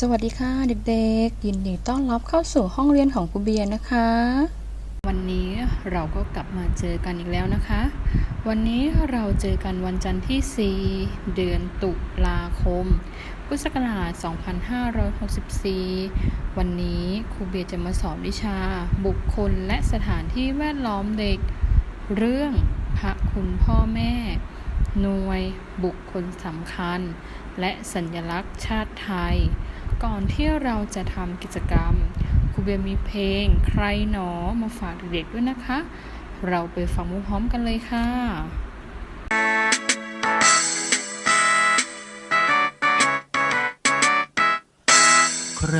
สวัสดีค่ะเด็กๆ ยินดีต้อนรับเข้าสู่ห้องเรียนของครูเบียนะคะ วันนี้เราก็กลับมาเจอกันอีกแล้วนะคะ วันนี้เราเจอกันวันจันทร์ที่ 4 เดือนตุลาคม พุทธศักราช 2564 วันนี้ครูเบียจะมาสอนวิชา บุคคลและสถานที่แวดล้อมเด็ก เรื่องพระคุณพ่อแม่ หน่วยบุคคลสำคัญ และสัญลักษณ์ชาติไทย ก่อนที่เราจะทำกิจกรรมครูเบียมีเพลงใครหนอมาฝากเด็กๆด้วยนะคะ เราไปฟังพร้อมกันเลยค่ะใคร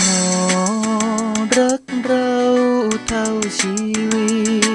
หนอรักเราเท่าชีวิต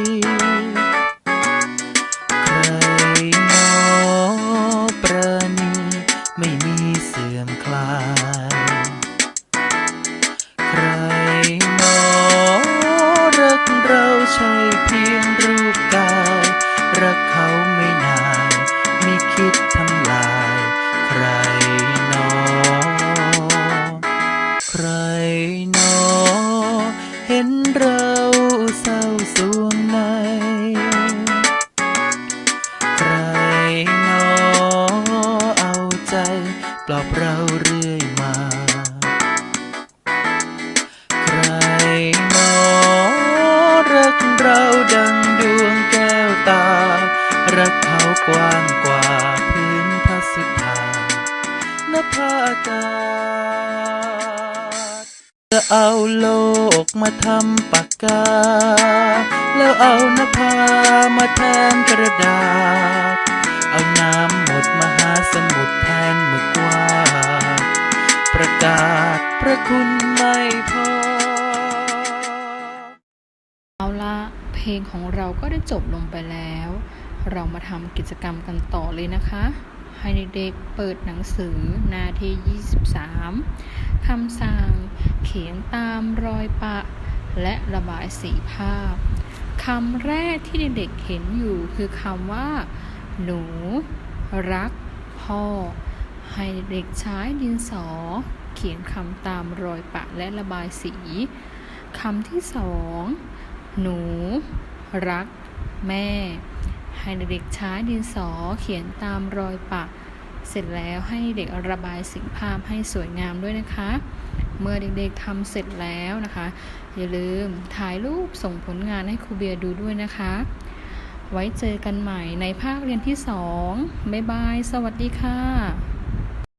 อบเราเรื่อยมา ใครหนอรักเราดังดวงแก้วตา รักเขากว้างกว่าพื้นพระสุธานภาอากาศจะเอาโลกมาทำปากกา แล้วเอานภามาแทนกระดาษ เอาน้ำหมด ระคุณไม่พอ เอาละเพลงของเราก็ได้จบลงไปแล้ว เรามาทำกิจกรรมกันต่อเลยนะคะ ให้เด็กเปิดหนังสือหน้าที่ 23คำสั่ง เขียนตามรอยปะ และระบายสีภาพคำแรกที่เด็กๆเห็นอยู่คือคำว่า หนู รัก พ่อ ให้เด็กใช้ดินสอ เขียนคำตามรอยปะและระบายสีคำที่สองหนู รัก แม่ ให้เด็กๆใช้ดินสอเขียนตามรอยปะ เสร็จแล้วให้เด็กระบายสีภาพให้สวยงามด้วยนะคะ เมื่อเด็กๆทำเสร็จแล้วนะคะ อย่าลืมถ่ายรูปส่งผลงานให้ครูเบียร์ดูด้วยนะคะ ไว้เจอกันใหม่ในภาคเรียนที่สองบ๊ายบาย สวัสดีค่ะ